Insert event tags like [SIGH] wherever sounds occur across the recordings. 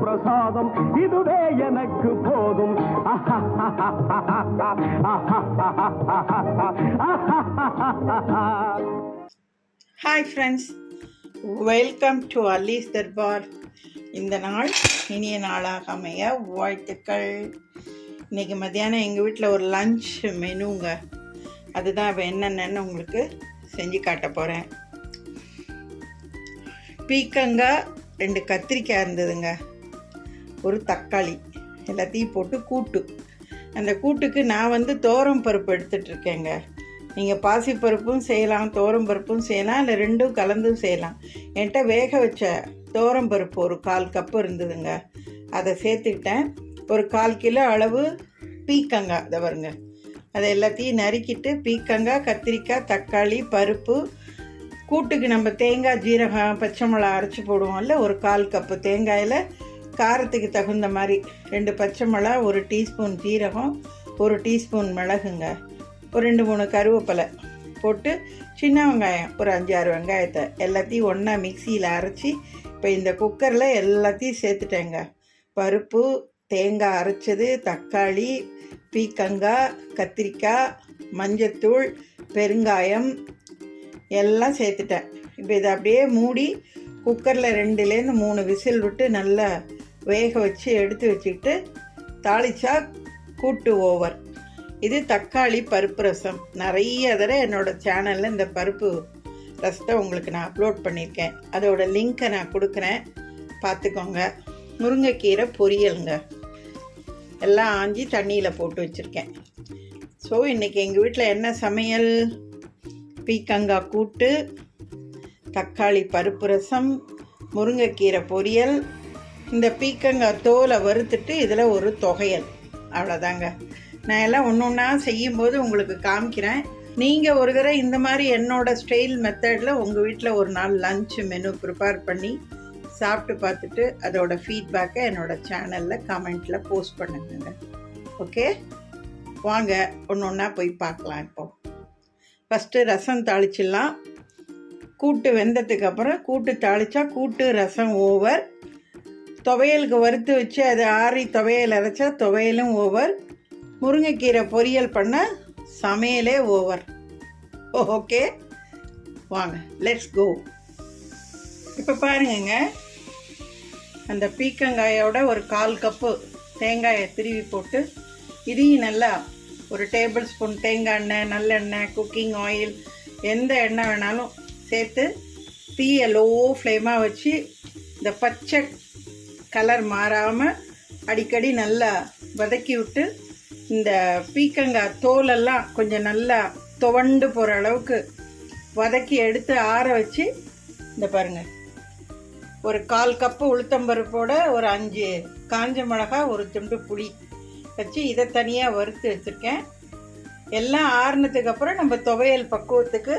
பிரசாதம் இதுவே எனக்கு போதும். Hi friends welcome to Alli's Darbar இந்த நாள் இனிய நாளாக அமைய வாழ்த்துக்கள். இன்றைக்கி மத்தியானம் எங்கள் வீட்டில் ஒரு லஞ்ச் மெனுங்க அதுதான் இப்போ என்னென்னு உங்களுக்கு செஞ்சு காட்ட போகிறேன் பீக்கங்காய் ரெண்டு கத்திரிக்காய் இருந்ததுங்க. ஒரு தக்காளி எல்லாத்தையும் போட்டு கூட்டு. அந்த கூட்டுக்கு நான் வந்து தோரம் பருப்பு எடுத்துட்ருக்கேங்க. நீங்கள் பாசிப்பருப்பும் செய்யலாம் தோரம் பருப்பும் செய்யலாம் இல்லை ரெண்டும் கலந்தும் செய்யலாம். என்கிட்ட வேக வச்ச தோரம் பருப்பு ஒரு கால் கப்பு இருந்ததுங்க. அதை சேர்த்துக்கிட்டேன். ஒரு கால் கிலோ அளவு பீக்கங்காய் இதை வருங்க அதை எல்லாத்தையும் நறுக்கிட்டு பீக்கங்காய் கத்திரிக்காய் தக்காளி பருப்பு கூட்டுக்கு நம்ம தேங்காய் ஜீரகம் பச்சை மிளகா அரைச்சி போடுவோம்ல ஒரு கால் கப்பு தேங்காயில் காரத்துக்கு தகுந்த மாதிரி ரெண்டு பச்சை மிளகா ஒரு டீஸ்பூன் ஜீரகம் ஒரு டீஸ்பூன் மிளகுங்க. ஒரு ரெண்டு மூணு கருவேப்பிலை போட்டு சின்ன வெங்காயம் ஒரு அஞ்சாறு வெங்காயத்தை எல்லாத்தையும் ஒன்றா மிக்சியில் அரைச்சி இப்போ இந்த குக்கரில் எல்லாத்தையும் சேர்த்துட்டேங்க. பருப்பு தேங்காய் அரைச்சது தக்காளி பீக்கங்காய் கத்திரிக்காய் மஞ்சத்தூள் பெருங்காயம் எல்லாம் சேர்த்துட்டேன். இப்போ இதை அப்படியே மூடி குக்கரில் ரெண்டுலேருந்து மூணு விசில் விட்டு நல்லா வேக வச்சு எடுத்து வச்சுக்கிட்டு தாளிச்சா கூட்டு ஓவர் இது தக்காளி பருப்பு ரசம். நிறைய தடவை என்னோடய சேனலில் இந்த பருப்பு ரசத்தை உங்களுக்கு நான் அப்லோட் பண்ணியிருக்கேன். அதோட லிங்க்கை நான் கொடுக்குறேன். பார்த்துக்கோங்க. முருங்கைக்கீரை பொரியலுங்க. எல்லாம் ஆஞ்சி தண்ணியில் போட்டு வச்சுருக்கேன். ஸோ இன்றைக்கி எங்கள் வீட்டில் என்ன சமையல்? பீக்கங்காய் கூட்டு தக்காளி பருப்பு ரசம் முருங்கைக்கீரை பொரியல் இந்த பீக்கங்காய் தோலை வறுத்துட்டு இதில் ஒரு தொகையல். அவ்வளோதாங்க. நான் எல்லாம் ஒன்று ஒன்றா செய்யும்போது உங்களுக்கு காமிக்கிறேன். நீங்கள் ஒரு தடவை இந்த மாதிரி என்னோடய ஸ்டைல் மெத்தடில் உங்கள் வீட்டில் ஒரு நாள் லன்ச் மெனு ப்ரிப்பேர் பண்ணி சாப்பிட்டு பார்த்துட்டு அதோட ஃபீட்பேக்கை என்னோடய சேனலில் கமெண்ட்டில் போஸ்ட் பண்ணுங்க ஓகே வாங்க ஒன்று ஒன்றா போய் பார்க்கலாம் இப்போ. ஃபஸ்ட்டு ரசம் தாளிச்சிடலாம். கூட்டு வெந்ததுக்கு அப்புறம் கூட்டு தாளித்தா கூட்டு ரசம் ஓவர் துவையலுக்கு வறுத்து வச்சு அதை ஆறி துவையல் அரைச்சா துவையலும் ஓவர் முருங்கைக்கீரை பொரியல் பண்ண சமையலே ஓவர் ஓகே வாங்க லெட்ஸ் கோ இப்போ பாருங்கங்க. அந்த பீக்கங்காயோட ஒரு கால் கப்பு தேங்காயை திருவி போட்டு இதையும் நல்லா ஒரு டேபிள் ஸ்பூன் தேங்காய் எண்ணெய் நல்லெண்ணெய் குக்கிங் ஆயில் எந்த எண்ணெய் வேணாலும் சேர்த்து தீயை லோ ஃப்ளேமாக வச்சு இந்த பச்சை கலர் மாறாமல் அடிக்கடி நல்லா வதக்கி விட்டு இந்த பீக்கங்காய் தோலெல்லாம் கொஞ்சம் நல்லா துவண்டு போகிற அளவுக்கு வதக்கி எடுத்து ஆற வச்சு இந்த பாருங்கள் ஒரு கால் கப்பு உளுத்தம்பருப்போட ஒரு அஞ்சு காஞ்ச மிளகா ஒரு துண்டு புளி வச்சு இதை தனியாக வறுத்து வச்சுருக்கேன் எல்லாம் ஆறுனதுக்கு அப்புறம் நம்ம துவையல் பக்குவத்துக்கு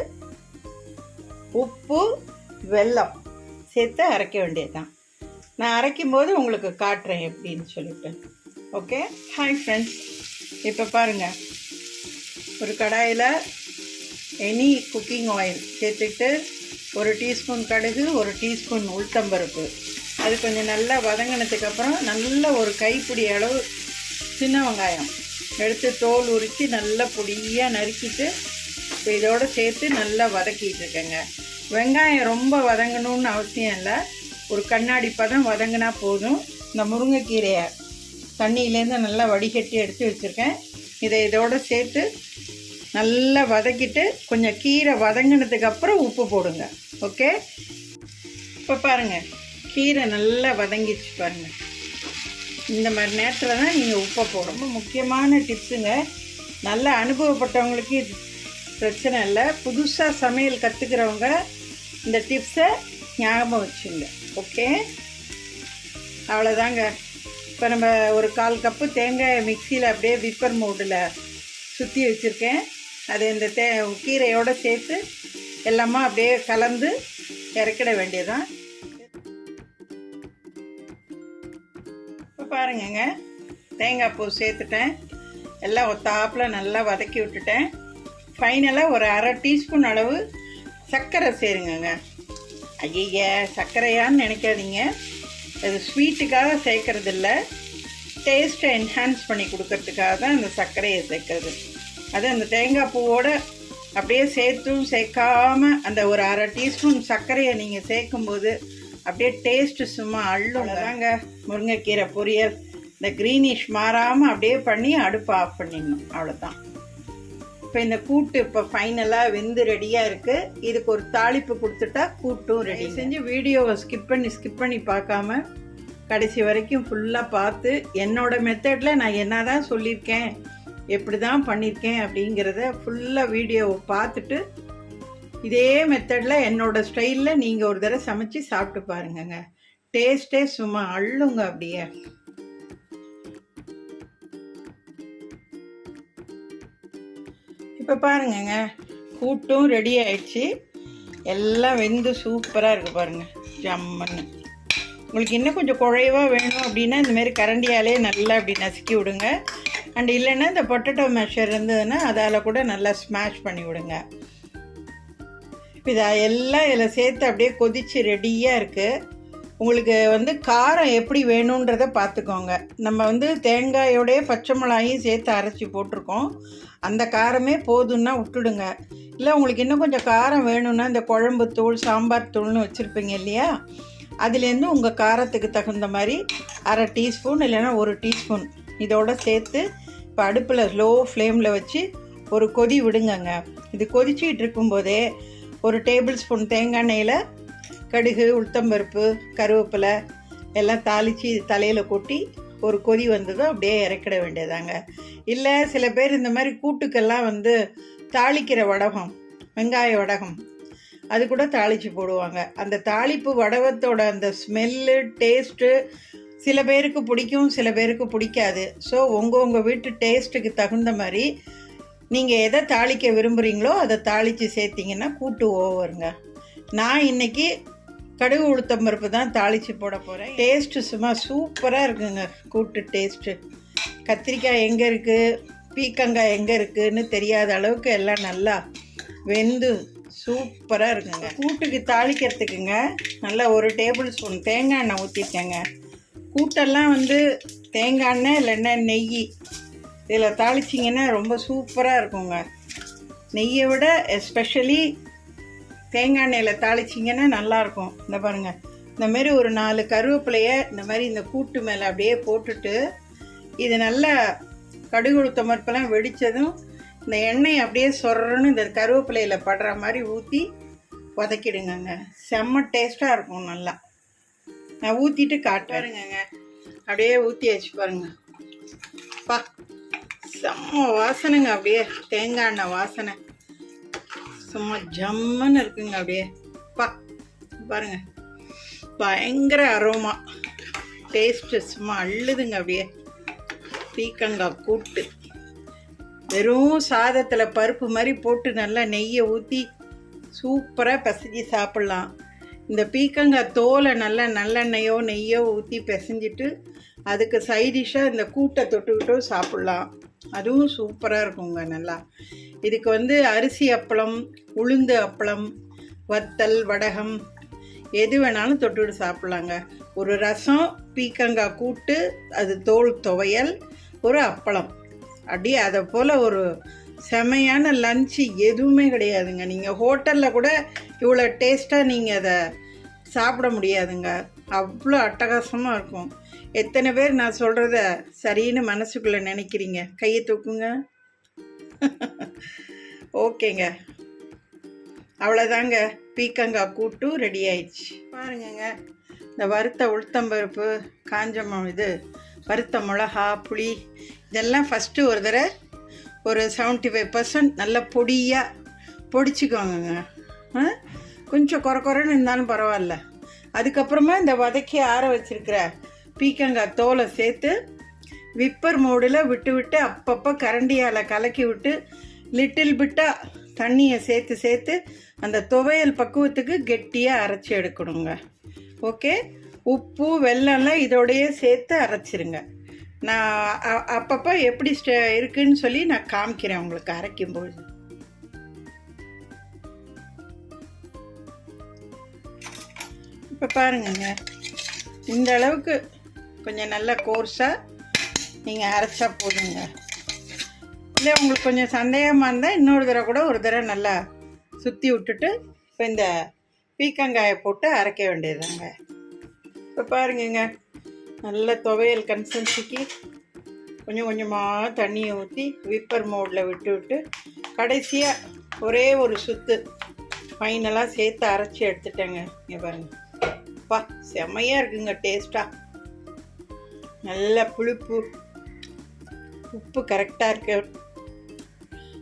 உப்பு வெல்லம் சேர்த்து அரைக்க வேண்டியதுதான். நான் அரைக்கும் போது உங்களுக்கு காட்டுறேன் எப்படின்னு சொல்லிட்டு. ஓகே ஹாய் ஃப்ரெண்ட்ஸ் இப்போ பாருங்கள் ஒரு கடாயில் எனி குக்கிங் ஆயில் சேர்த்துக்கிட்டு ஒரு டீஸ்பூன் கடுகு ஒரு டீஸ்பூன் உளுத்தம்பருப்பு. அது கொஞ்சம் நல்லா வதங்கினதுக்கப்புறம் நல்ல ஒரு கைப்பிடி அளவு சின்ன வெங்காயம். எடுத்து தோல் உரித்து நல்லா பொடியாக நறுக்கிட்டு இப்போ இதோடு சேர்த்து நல்லா வதக்கிட்டு இருக்கேங்க. வெங்காயம் ரொம்ப வதங்கணும்னு அவசியம் இல்லை. ஒரு கண்ணாடி பதம் வதங்கினா போதும். இந்த முருங்கைக்கீரையை தண்ணியிலேருந்து நல்லா வடிகட்டி எடுத்து வச்சுருக்கேன். இதை இதோடு சேர்த்து நல்லா வதக்கிட்டு கொஞ்சம் கீரை வதங்கினதுக்கப்புறம் உப்பு போடுங்க. ஓகே? இப்போ பாருங்கள் கீரை நல்லா வதங்கிச்சு பாருங்கள் இந்த மாதிரி நேரத்தில் தான் நீங்கள் உப்பை போடும் ரொம்ப முக்கியமான டிப்ஸுங்க. நல்லா அனுபவப்பட்டவங்களுக்கு இது பிரச்சனை இல்லை. புதுசாக சமையல் கற்றுக்கிறவங்க இந்த டிப்ஸை ஞாபகம் வச்சுங்க. ஓகே அவ்வளோதாங்க இப்போ நம்ம ஒரு கால் கப்பு தேங்காய் மிக்சியில் அப்படியே விப்பர் மோடில் சுற்றி வச்சுருக்கேன். அது இந்த தே கீரையோடு சேர்த்து எல்லாமே அப்படியே கலந்து இறக்கிட வேண்டியதான் இப்போ பாருங்கங்க. தேங்காய் பூ சேர்த்துட்டேன். எல்லாம் ஒத்தாப்பில் நல்லா வதக்கி விட்டுட்டேன். ஃபைனலாக ஒரு அரை டீஸ்பூன் அளவு சர்க்கரை சேருங்கங்க. ஐய சர்க்கரையான்னு நினைக்காதீங்க. அது ஸ்வீட்டுக்காக சேர்க்கறது இல்ல டேஸ்ட்டை என்ஹான்ஸ் பண்ணி கொடுக்கறதுக்காக தான் அந்த சர்க்கரையை சேர்க்கறது. அது அந்த தேங்காய் பூவோட அப்படியே சேர்த்தும் சேர்க்காம அந்த ஒரு அரை டீஸ்பூன் சர்க்கரையை நீங்கள் சேர்க்கும்போது அப்படியே டேஸ்ட்டு சும்மா அள்ளும் தாங்க முருங்கைக்கீரை பொரியல் இந்த க்ரீனிஷ் மாறாமல் அப்படியே பண்ணி அடுப்பை ஆஃப் பண்ணிடணும். அவ்வளோதான் இப்போ இந்த கூட்டு இப்போ ஃபைனலாக வெந்து ரெடியாக இருக்குது இதுக்கு ஒரு தாளிப்பு கொடுத்துட்டா கூட்டும் ரெடி செஞ்சு வீடியோவை ஸ்கிப் பண்ணி ஸ்கிப் பண்ணி பார்க்காம கடைசி வரைக்கும் ஃபுல்லாக பார்த்து என்னோட மெத்தடில் நான் என்ன தான் சொல்லியிருக்கேன் எப்படி தான் பண்ணியிருக்கேன் அப்படிங்கிறத ஃபுல்லாக வீடியோவை பார்த்துட்டு இதே மெத்தடில் என்னோட ஸ்டைலில் நீங்கள் ஒரு தடவை சமைச்சு சாப்பிட்டு பாருங்கங்க. டேஸ்ட்டே சும்மா அள்ளுங்க அப்படியே. இப்போ பாருங்கங்க. கூட்டும் ரெடி ஆயிடுச்சு. எல்லாம் வெந்து சூப்பராக இருக்குது பாருங்க. ஜம்மன்னு. உங்களுக்கு இன்னும் கொஞ்சம் குழைவாக வேணும் அப்படின்னா இந்தமாரி கரண்டியாலே நல்லா அப்படி நசுக்கி விடுங்க. அண்ட் இல்லைன்னா இந்த பொட்டேட்டோ மேஷர் இருந்ததுன்னா அதால் கூட நல்லா ஸ்மாஷ் பண்ணி விடுங்க. இதை எல்லாம் இதில் சேர்த்து அப்படியே கொதிச்சு ரெடியாக இருக்குது உங்களுக்கு வந்து காரம் எப்படி வேணுன்றதை பார்த்துக்கோங்க. நம்ம வந்து தேங்காயோடைய பச்சை மிளகாயும் சேர்த்து அரைச்சி போட்டிருக்கோம். அந்த காரமே போதும்னா விட்டுடுங்க. இல்லை உங்களுக்கு இன்னும் கொஞ்சம் காரம் வேணும்னா இந்த குழம்பு தூள் சாம்பார் தூள்னு வச்சுருப்பீங்க இல்லையா? அதுலேருந்து உங்கள் காரத்துக்கு தகுந்த மாதிரி அரை டீஸ்பூன் இல்லைன்னா ஒரு டீஸ்பூன் இதோட சேர்த்து இப்போ அடுப்பில் லோ ஃப்ளேமில் வச்சு ஒரு கொதி விடுங்கங்க. இது கொதிச்சிட்டு இருக்கும்போதே ஒரு டேபிள் ஸ்பூன் தேங்காய் எண்ணெயில் கடுகு உளுத்தம்பருப்பு கருவேப்பிலை எல்லாம் தாளித்து தலையில் கொட்டி ஒரு கொதி வந்ததும் அப்படியே இறக்கிட வேண்டியதாங்க. இல்லை சில பேர் இந்த மாதிரி கூட்டுக்கெல்லாம் வந்து தாளிக்கிற வடகம் வெங்காய வடகம் அது கூட தாளித்து போடுவாங்க. அந்த தாளிப்பு வடகத்தோட அந்த ஸ்மெல்லு டேஸ்ட்டு சில பேருக்கு பிடிக்கும் சில பேருக்கு பிடிக்காது. ஸோ உங்கள் உங்கள் வீட்டு டேஸ்ட்டுக்கு தகுந்த மாதிரி நீங்கள் எதை தாளிக்க விரும்புகிறீங்களோ அதை தாளித்து சேர்த்திங்கன்னா கூட்டு ஓவருங்க. நான் இன்னைக்கு கடுகு உளுத்தம் பருப்பு தான் தாளித்து போட போகிறேன் டேஸ்ட்டு சும்மா சூப்பராக இருக்குங்க. கூட்டு டேஸ்ட்டு கத்திரிக்காய் எங்கே இருக்குது பீக்கங்காய் எங்கே இருக்குதுன்னு தெரியாத அளவுக்கு எல்லாம் நல்லா வெந்து சூப்பராக இருக்குங்க. கூட்டுக்கு தாளிக்கிறதுக்குங்க நல்லா ஒரு டேபிள் ஸ்பூன் தேங்காய் எண்ணெய் ஊற்றிருக்கேங்க கூட்டெல்லாம் வந்து தேங்காய் எண்ணெய் இல்லைன்னா நெய். இதில் தாளிச்சிங்கன்னா ரொம்ப சூப்பராக இருக்குங்க. நெய்யை விட எஸ்பெஷலி தேங்காய் எண்ணெயில் தாளிச்சிங்கன்னா நல்லாயிருக்கும். இந்த பாருங்கள் இந்த மாதிரி ஒரு நாலு கருவேப்பிலைய இந்த மாதிரி இந்த கூட்டு மேலே அப்படியே போட்டுட்டு இது நல்லா கடுகு உளுத்த மறுப்பெல்லாம் வெடித்ததும் இந்த எண்ணெய் அப்படியே சொர்றன்னு இந்த கருவேப்பிலையில் படுற மாதிரி ஊற்றி வதக்கிடுங்கங்க. செம்ம டேஸ்ட்டாக இருக்கும் நல்லா. நான் ஊற்றிட்டு காட்டுறேங்க அப்படியே ஊற்றி வச்சு பாருங்க. பா செம்ம வாசனைங்க அப்படியே. தேங்காய் எண்ணெய் வாசனை. சும்மா ஜம்முன்னு இருக்குங்க அப்படியே. பா பாருங்க. பயங்கர அரோமா டேஸ்ட்டு சும்மா அள்ளுதுங்க அப்படியே. பீக்கங்காய் கூட்டு. வெறும் சாதத்தில் பருப்பு மாதிரி போட்டு நல்லா நெய்யை ஊற்றி சூப்பராக பிசைஞ்சு சாப்பிட்லாம். இந்த பீக்கங்காய் தோலை நல்லா நல்லெண்ணெயோ நெய்யோ ஊற்றி பிசைஞ்சிட்டு அதுக்கு சைடிஷாக இந்த கூட்டை தொட்டுக்கிட்டும் சாப்பிட்லாம். அதுவும் சூப்பராக இருக்குங்க நல்லா. இதுக்கு வந்து அரிசி அப்பளம் உளுந்து அப்பளம் வத்தல் வடகம் எது வேணாலும் தொட்டுட்டு சாப்பிட்லாங்க. ஒரு ரசம் பீக்கங்காய் கூட்டு அது தோல் துவையல் ஒரு அப்பளம். அப்படியே அதை போல் ஒரு செமையான லஞ்சு எதுவுமே கிடையாதுங்க. நீங்கள் ஹோட்டலில் கூட இவ்வளோ டேஸ்ட்டாக நீங்கள் அதை சாப்பிட முடியாதுங்க. அவ்வளோ அட்டகாசமாக இருக்கும். எத்தனை பேர் நான் சொல்கிறத சரின்னு மனசுக்குள்ளே நினைக்கிறீங்க? கையை தூக்குங்க. [LAUGHS] ஓகேங்க. அவ்வளோதாங்க பீக்கங்காய் கூட்டும் ரெடி ஆயிடுச்சு. பாருங்கங்க. இந்த வறுத்த உளுத்தம்பருப்பு காஞ்ச இது வறுத்த மிளகா புளி இதெல்லாம் ஃபஸ்ட்டு ஒரு தடவை ஒரு செவன்ட்டி ஃபைவ் பர்சன்ட் நல்லா பொடியாக பொடிச்சுக்கோங்க ஆ? கொஞ்சம் குறை குறைன்னு இருந்தாலும் பரவாயில்ல. அதுக்கப்புறமா இந்த வதக்கி ஆற வச்சிருக்கிற பீக்கங்காய் தோலை சேர்த்து விப்பர் மோடில் விட்டு விட்டு அப்பப்போ கரண்டியால் கலக்கி விட்டு லிட்டில் பிட்டாக தண்ணியை சேர்த்து சேர்த்து அந்த துவையல் பக்குவத்துக்கு கெட்டியாக அரைச்சி எடுக்கணுங்க. ஓகே? உப்பு வெல்லம்லாம் இதோடையே சேர்த்து அரைச்சிருங்க. நான் அப்பப்போ எப்படி ஸ்டே இருக்குன்னு சொல்லி நான் காமிக்கிறேன் உங்களுக்கு அரைக்கும்போது. இப்போ பாருங்கங்க. இந்த அளவுக்கு கொஞ்சம் நல்ல கோர்ஸாக நீங்கள் அரைச்சா போதுங்க. இல்லை உங்களுக்கு கொஞ்சம் சந்தேகமாக இருந்தால் இன்னொரு தடவை கூட ஒரு தடவை நல்லா சுற்றி விட்டுட்டு இப்போ இந்த பீக்கங்காயை போட்டு அரைக்க வேண்டியதுதாங்க. இப்போ பாருங்கங்க. நல்ல துவையல் கன்சன்சிக்கு கொஞ்சம் கொஞ்சமாக தண்ணியை ஊற்றி விப்பர் மோடில் விட்டு விட்டு கடைசியாக ஒரே ஒரு சுத்து ஃபைனலாக சேர்த்து அரைச்சி எடுத்துட்டேங்க. இங்கே பாருங்கள் அப்பா செம்மையாக இருக்குங்க டேஸ்ட்டாக நல்ல புளிப்பு. உப்பு கரெக்டாக இருக்கு.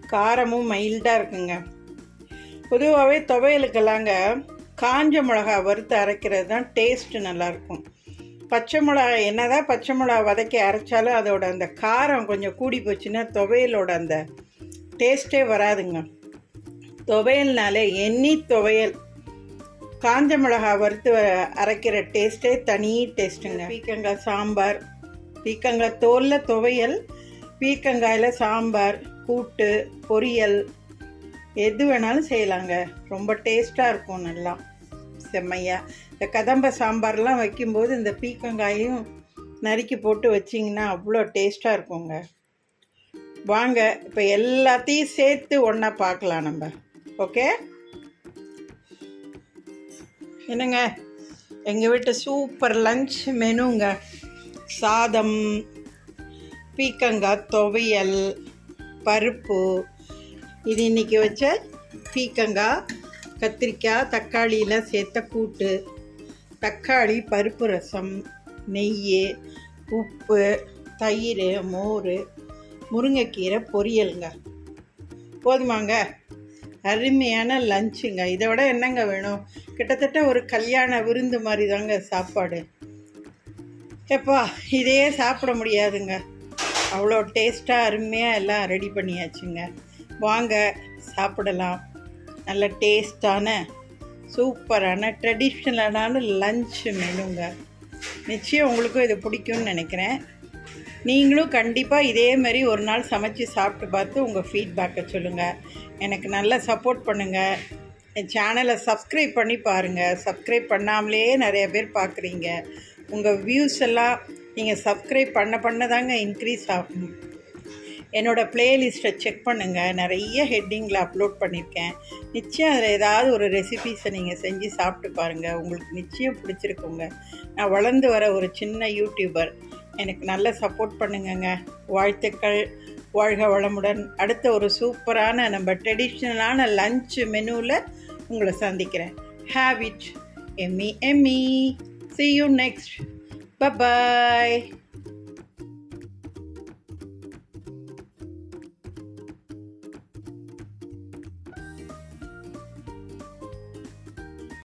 காரமும் மைல்டாக இருக்குங்க. பொதுவாகவே துவையலுக்கெல்லாங்க காஞ்ச மிளகா வறுத்து அரைக்கிறது தான் டேஸ்ட்டு நல்லாயிருக்கும். பச்சை மிளகா என்னதான் பச்சை மிளகா வதக்கி அரைச்சாலும் அதோட அந்த காரம் கொஞ்சம் கூடி போச்சுன்னா துவையலோட அந்த டேஸ்ட்டே வராதுங்க. துவையல்னாலே எண்ணி துவையல் காஞ்ச மிளகா வறுத்து அரைக்கிற டேஸ்ட்டே தனி டேஸ்ட்டுங்க பீக்கங்காய் சாம்பார் பீக்கங்காய் தோலில் துவையல் பீக்கங்காயில் சாம்பார் கூட்டு பொரியல் எது வேணாலும் செய்யலாங்க. ரொம்ப டேஸ்ட்டாக இருக்கும் நல்லா. செம்மையாக இந்த கதம்ப சாம்பார்லாம் வைக்கும்போது இந்த பீக்கங்காயும் நறுக்கி போட்டு வச்சிங்கன்னா அவ்வளோ டேஸ்ட்டாக இருக்குங்க. வாங்க இப்போ எல்லாத்தையும் சேர்த்து ஒன்றா பார்க்கலாம் நம்ம. ஓகே என்னங்க? எங்கள் வீட்டு சூப்பர் லஞ்ச் மெனுங்க. சாதம் பீக்கங்காய் துவையல் பருப்பு. இது இன்னைக்கு வச்ச பீக்கங்காய் கத்திரிக்காய் தக்காளியெலாம் சேர்த்த கூட்டு. தக்காளி பருப்பு ரசம் நெய் உப்பு தயிர் மோர் முருங்கைக்கீரை பொரியலுங்க. போதுமாங்க? அருமையான லஞ்சுங்க. இதை விட என்னங்க வேணும்? கிட்டத்தட்ட ஒரு கல்யாண விருந்து மாதிரி தாங்க சாப்பாடு. எப்பா இதையே சாப்பிட முடியாதுங்க. அவ்வளோ டேஸ்ட்டாக அருமையாக எல்லாம் ரெடி பண்ணியாச்சுங்க. வாங்க சாப்பிடலாம். நல்ல டேஸ்டான சூப்பரான ட்ரெடிஷ்னலான லஞ்ச் மெனுங்க. நிச்சயம் உங்களுக்கும் இது பிடிக்கும்னு நினைக்கிறேன். நீங்களும் கண்டிப்பாக இதேமாரி ஒரு நாள் சமைச்சு சாப்பிட்டு பார்த்து உங்கள் ஃபீட்பேக்கை சொல்லுங்கள் எனக்கு நல்லா சப்போர்ட் பண்ணுங்கள் என் சேனலை சப்ஸ்கிரைப் பண்ணி பாருங்கள் சப்ஸ்கிரைப் பண்ணாமலே நிறைய பேர் பார்க்குறீங்க. உங்கள் வியூஸ் எல்லாம் நீங்கள் சப்ஸ்கிரைப் பண்ண பண்ண தாங்க இன்க்ரீஸ் ஆகும். என்னோடய ப்ளேலிஸ்ட்டை செக் பண்ணுங்கள் நிறைய ஹெட்டிங்கில் அப்லோட் பண்ணியிருக்கேன். நிச்சயம் அதில் ஏதாவது ஒரு ரெசிபீஸை நீங்கள் செஞ்சு சாப்பிட்டு பாருங்கள் உங்களுக்கு நிச்சயம் பிடிச்சிருக்குங்க. நான் வளர்ந்து வர ஒரு சின்ன யூடியூபர் எனக்கு நல்ல சப்போர்ட் பண்ணுங்கங்க. வாழ்த்துக்கள். வாழ்க வளமுடன். அடுத்த ஒரு சூப்பரான நம்ம ட்ரெடிஷ்னலான லஞ்ச் மெனுவில் உங்களை சந்திக்கிறேன். Have it yummy yummy see you next bye bye